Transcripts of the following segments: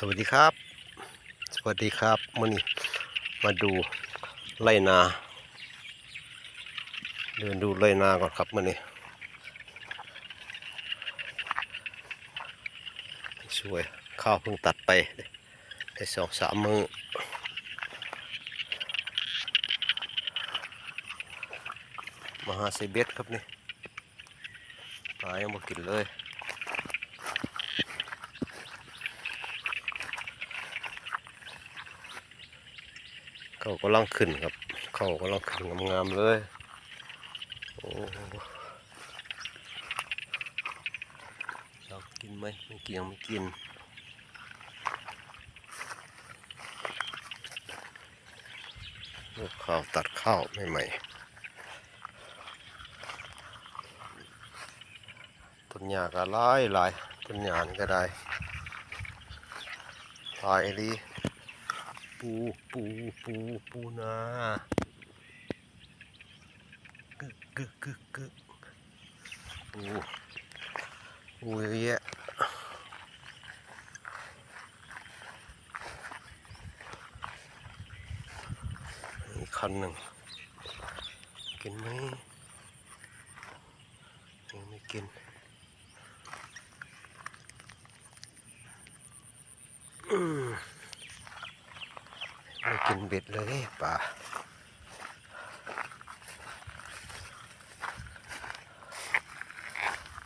สวัสดีครับ สวัสดีครับมื่อนี้มาดูไรนา เดินดูไรนาก่อนครับมื่อนี้สวยข้าวเพิ่งตัดไปได้สองสามมือมาหาไซเบ็ดครับนี่ปลายังมากินเลย เขากำลังขึ้นครับ เขากำลังขึ้นงามๆเลยโอ้เรากินไหมไม่กินยังไม่กินลูกข้าวตัดข้าวใหม่ๆต้นหญ้าก็หลายหลายต้นหญ้านี่ก็ได้หลายดี ปูปูปูปูนากึกกึกกึกกึกปูปูเยอะแยะคันหนึ่งกินไหมยังไม่กินอืม ไม่กินเบ็ดเลยป่า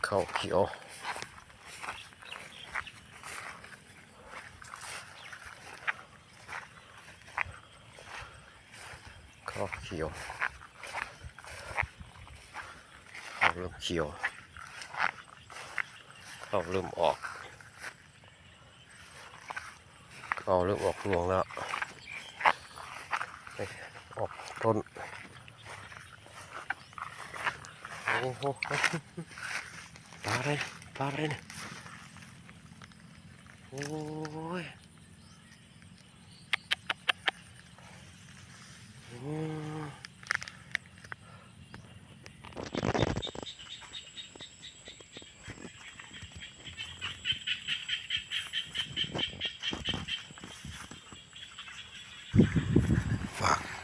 เข้าเขียวเข้าเขียวข้าเริ่มเขียวข้าเริ่มออกข้าเริ่มออกรวงแล้ว ออกต้นโอ้โหปลาอะไรปลาอะไรเนี่ยโอ้ยอืม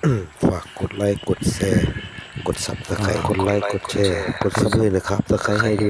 ฝากฝากกดไลค์กดแชร์ กดซับสไครต์กดไลค์กดแชร์ กดซับเลยนะครับสไครต์ให้ด้วย